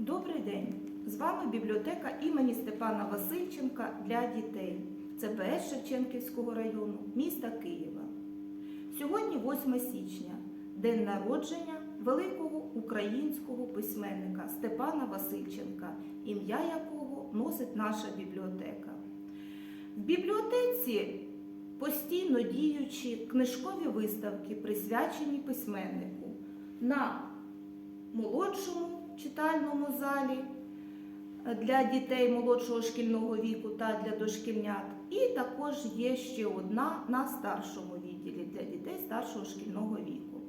Добрий день! З вами бібліотека імені Степана Васильченка для дітей. Це ПС Шевченківського району міста Києва. Сьогодні 8 січня, день народження великого українського письменника Степана Васильченка, ім'я якого носить наша бібліотека. В бібліотеці постійно діючі книжкові виставки, присвячені письменнику на молодшому читальному залі для дітей молодшого шкільного віку та для дошкільнят. І також є ще одна на старшому відділі для дітей старшого шкільного віку.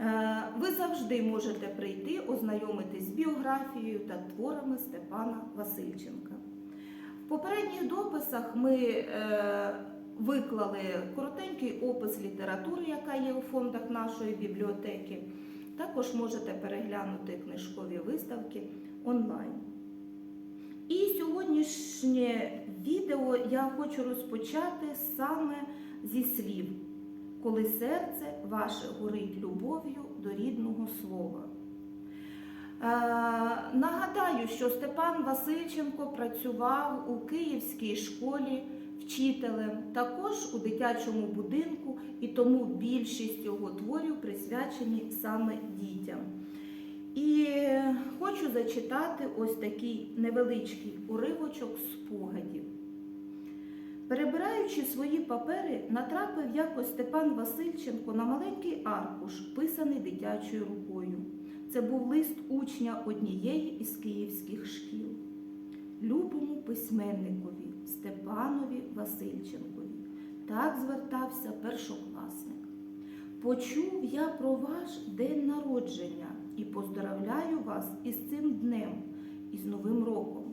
Е, Ви завжди можете прийти, ознайомитись з біографією та творами Степана Васильченка. В попередніх дописах ми е, виклали коротенький опис літератури, яка є у фондах нашої бібліотеки. Також можете переглянути книжкові виставки онлайн. І сьогоднішнє відео я хочу розпочати саме зі слів, коли серце ваше горить любов'ю до рідного слова. Е, нагадаю, що Степан Васильченко працював у Київській школі вчителем, також у дитячому будинку, і тому більшість його творів присвячені саме дітям. І хочу зачитати ось такий невеличкий уривочок спогадів. Перебираючи свої папери, натрапив якось Степан Васильченко на маленький аркуш, писаний дитячою рукою. Це був лист учня однієї із київських шкіл. Любому письменникові Степанові Васильченкові. Так звертався першокласник. Почув я про ваш день народження і поздравляю вас із цим днем, із Новим роком.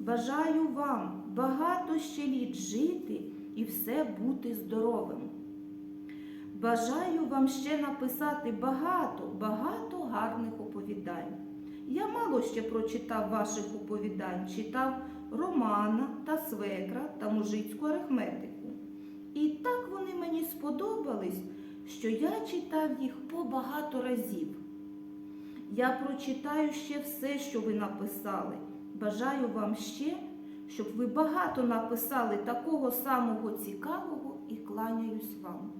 Бажаю вам багато ще літ жити і все бути здоровим. Бажаю вам ще написати багато, багато гарних оповідань. Я мало ще прочитав ваших оповідань, читав Романа та Свекра та мужицьку арифметику. І так вони мені сподобались, що я читав їх по багато разів. Я прочитаю ще все, що ви написали. Бажаю вам ще, щоб ви багато написали такого самого цікавого і кланяюсь вам.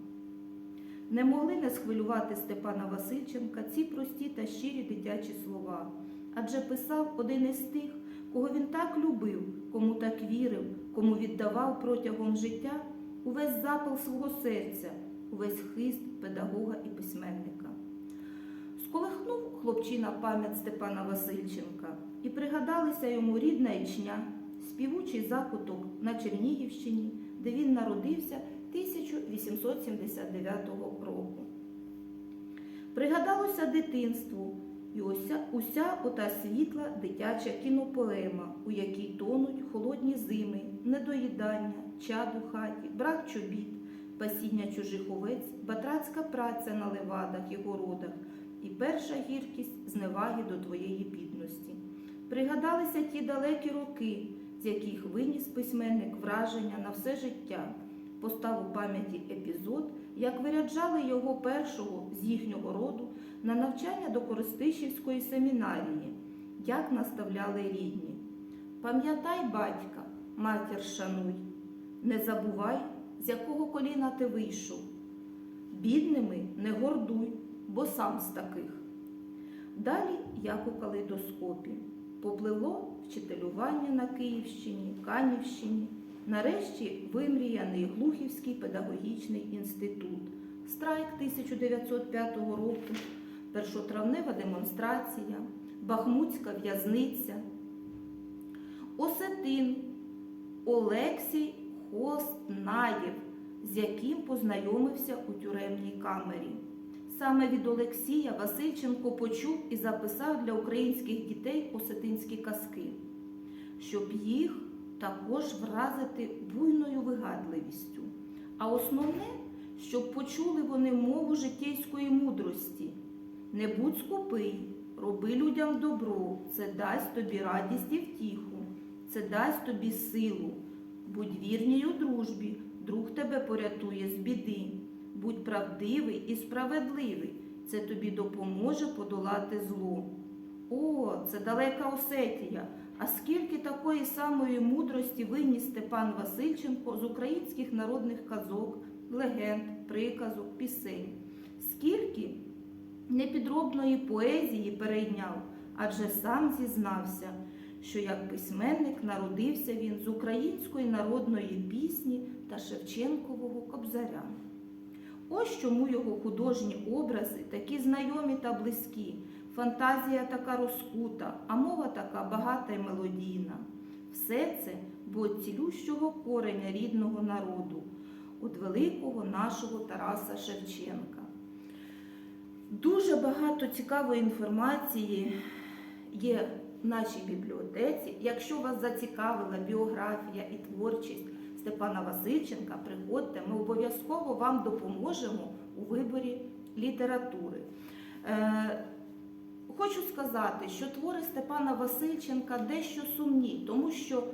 Не могли не схвилювати Степана Васильченка ці прості та щирі дитячі слова, адже писав один із тих, кого він так любив, кому так вірив, кому віддавав протягом життя увесь запал свого серця, увесь хист педагога і письменника. Сколихнув хлопчина пам'ять Степана Васильченка і пригадалися йому рідна Ічня, співучий закуток на Чернігівщині, де він народився 1879 року. Пригадалося дитинству і уся, уся ота світла дитяча кінопоема, у якій тонуть холодні зими, недоїдання, чад у хаті, брак чобіт, пасіння чужих овець, батрацька праця на левадах і городах і перша гіркість зневаги до твоєї бідності. Пригадалися ті далекі роки, з яких виніс письменник враження на все життя, постав у пам'яті епізод, як виряджали його першого з їхнього роду на навчання до Коростишівської семінарії, як наставляли рідні. Пам'ятай, батька, матір шануй, не забувай, з якого коліна ти вийшов. Бідними не гордуй, бо сам з таких. Далі, як у калейдоскопі, попливло вчителювання на Київщині, Канівщині, нарешті вимріяний Глухівський педагогічний інститут, страйк 1905 року, першотравнева демонстрація, Бахмутська в'язниця, Осетин, Олексій Хостнаєв, з яким познайомився у тюремній камері. Саме від Олексія Васильченко почув і записав для українських дітей осетинські казки, щоб їх також вразити буйною вигадливістю. А основне, щоб почули вони мову життєйської мудрості. Не будь скупий, роби людям добро, це дасть тобі радість і втіху, це дасть тобі силу. Будь вірній у дружбі, друг тебе порятує з біди. Будь правдивий і справедливий, це тобі допоможе подолати зло. О, це далека Осетія. А скільки такої самої мудрості виніс Степан Васильченко з українських народних казок, легенд, приказок, пісень? Скільки непідробної поезії перейняв, адже сам зізнався, що як письменник народився він з української народної пісні та Шевченкового кобзаря. Ось чому його художні образи такі знайомі та близькі, фантазія така розкута, а мова така багата й мелодійна. Все це бо цілющого кореня рідного народу, от великого нашого Тараса Шевченка. Дуже багато цікавої інформації є в нашій бібліотеці. Якщо вас зацікавила біографія і творчість Степана Васильченка, приходьте, ми обов'язково вам допоможемо у виборі літератури. Хочу сказати, що твори Степана Васильченка дещо сумні, тому що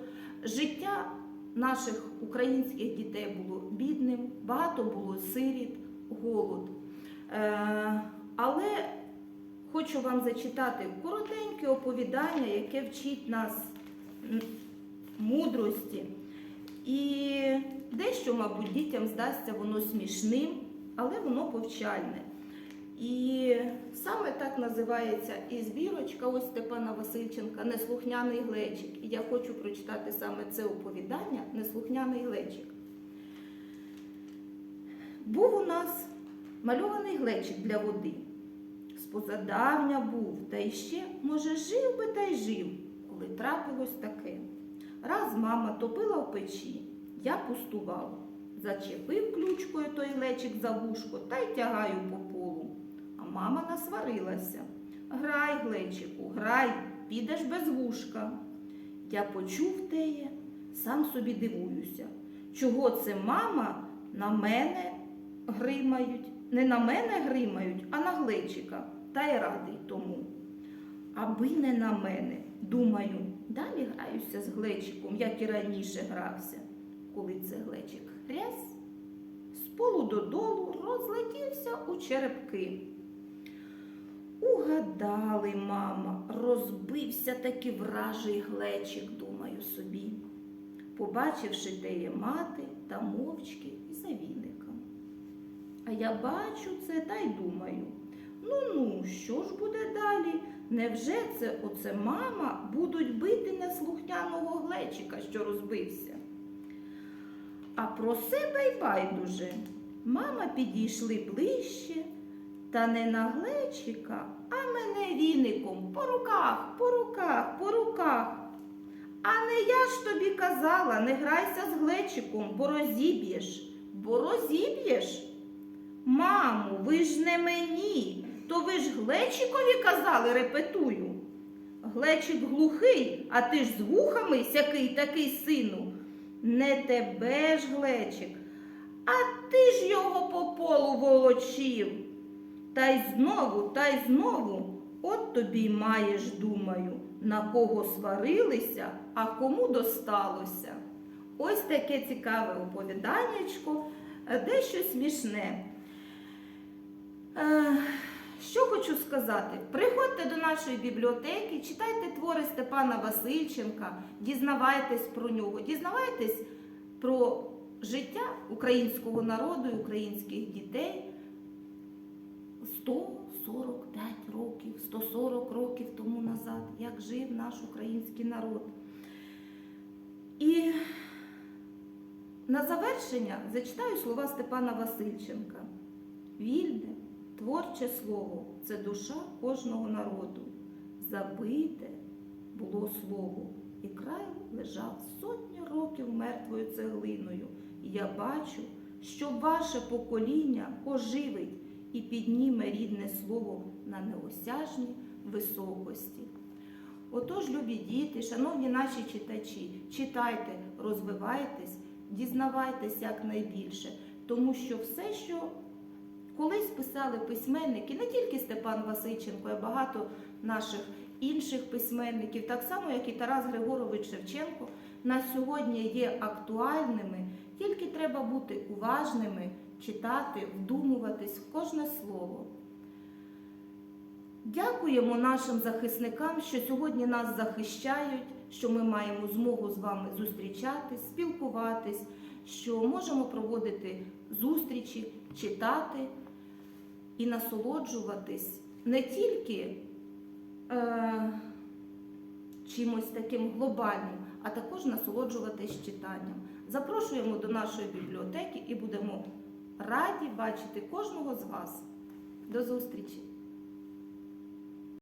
життя наших українських дітей було бідним, багато було сиріт, голод. Е, Але хочу вам зачитати коротеньке оповідання, яке вчить нас мудрості. І дещо, мабуть, дітям здасться воно смішним, але воно повчальне. І саме так називається і збірочка ось Степана Васильченка Неслухняний глечик. І я хочу прочитати саме це оповідання Неслухняний глечик. Був у нас мальований глечик для води. Спозадавня був, та й ще, може, жив би та й жив, коли трапилось таке. Раз мама топила в печі, я пустував, зачепив ключкою той глечик за вушко та й тягаю по полу. Мама насварилася. Грай, глечику, грай, підеш без вушка. Я почув теє, сам собі дивуюся, чого це мама на мене гримають, не на мене гримають, а на глечика, та й радий тому. Аби не на мене, думаю, далі граюся з глечиком, як і раніше грався, коли це глечик хрясь, з полу додолу розлетівся у черепки. Угадали, мама, розбився таки вражий глечик, думаю собі, побачивши теє мати та мовчки і за віником. А я бачу це та й думаю. Ну ну, що ж буде далі? Невже це оце мама будуть бити неслухняного глечика, що розбився? А про себе й байдуже. Мама підійшли ближче, та не на глечика, а мене віником по руках, по руках, по руках. А не я ж тобі казала, не грайся з глечиком, бо розіб'єш, бо розіб'єш. Мамо, ви ж не мені, то ви ж глечикові казали, репетую. Глечик глухий, а ти ж з вухами сякий такий сину. Не тебе ж глечик, а ти ж його по полу волочив. Та й знову, та й знову, от тобі й маєш, думаю, на кого сварилися, а кому досталося. Ось таке цікаве оповіданнячко, е, дещо смішне. Е, Що хочу сказати? Приходьте до нашої бібліотеки, читайте твори Степана Васильченка, дізнавайтесь про нього, дізнавайтесь про життя українського народу і українських дітей 145 років, 140 років тому назад, як жив наш український народ. І на завершення зачитаю слова Степана Васильченка. Вільне, творче слово це душа кожного народу. Забите було слово, і край лежав сотні років мертвою цеглиною. І я бачу, що ваше покоління оживить і підніме рідне слово на неосяжні високості. Отож, любі діти, шановні наші читачі, читайте, розвивайтесь, дізнавайтесь якнайбільше, тому що все, що колись писали письменники, не тільки Степан Васильченко, а багато наших інших письменників, так само, як і Тарас Григорович Шевченко, на сьогодні є актуальними, тільки треба бути уважними, читати, вдумуватись в кожне слово. Дякуємо нашим захисникам, що сьогодні нас захищають, що ми маємо змогу з вами зустрічатись, спілкуватись, що можемо проводити зустрічі, читати і насолоджуватись не тільки е, чимось таким глобальним, а також насолоджуватись читанням. Запрошуємо до нашої бібліотеки і будемо раді бачити кожного з вас. До зустрічі!